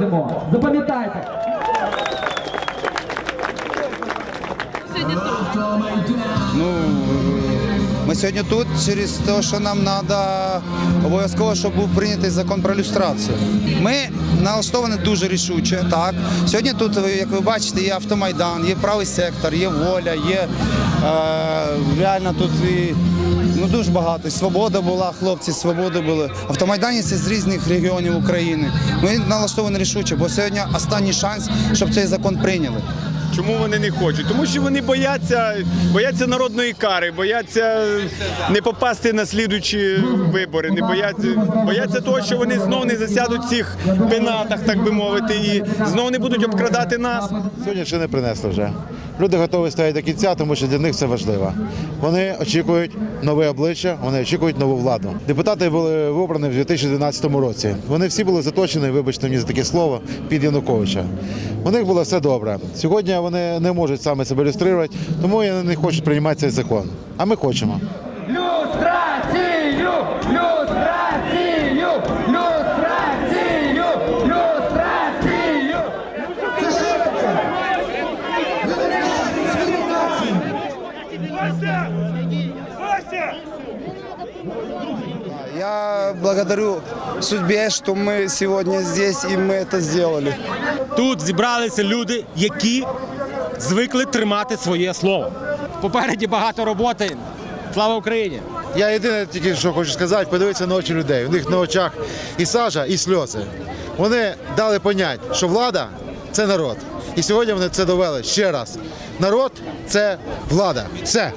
ненавидимо. Запам'ятайте. Ну, ми сьогодні тут через те, що нам треба обов'язково, щоб був прийнятий закон про люстрацію. Ми налаштовані дуже рішуче. Так сьогодні тут, як ви бачите, є автомайдан, є правий сектор, є воля, є реально тут і. Ну дуже багато. Свобода була, хлопці, свободи були. Автомайданівці з різних регіонів України. Ми налаштовані рішуче, бо сьогодні останній шанс, щоб цей закон прийняли. Чому вони не хочуть? Тому що вони бояться, бояться народної кари, бояться не попасти на слідучі вибори, не бояться, бояться того, що вони знов не засядуть цих пенатах, так би мовити, і знов не будуть обкрадати нас. Сьогодні ще не принесли вже. Люди готові стояти до кінця, тому що для них це важливо. Вони очікують нове обличчя, вони очікують нову владу. Депутати були вибрані в 2012 році. Вони всі були заточені, вибачте мені за таке слово, під Януковича. У них було все добре. Сьогодні вони не можуть саме себе ілюструвати, тому вони не хочуть приймати цей закон. А ми хочемо. Люстрацію! Люстрацію! Люстрацію! Люстрацію! Я благодарю судьбе, что мы сегодня здесь и мы это сделали. Тут зібралися люди, які звикли тримати своє слово. Попереді багато роботи. Слава Україні! Я єдине тільки що хочу сказати, подивитися на очі людей. У них на очах і сажа, і сльози. Вони дали понять, що влада це народ. І сьогодні вони це довели ще раз. Народ це влада. Все.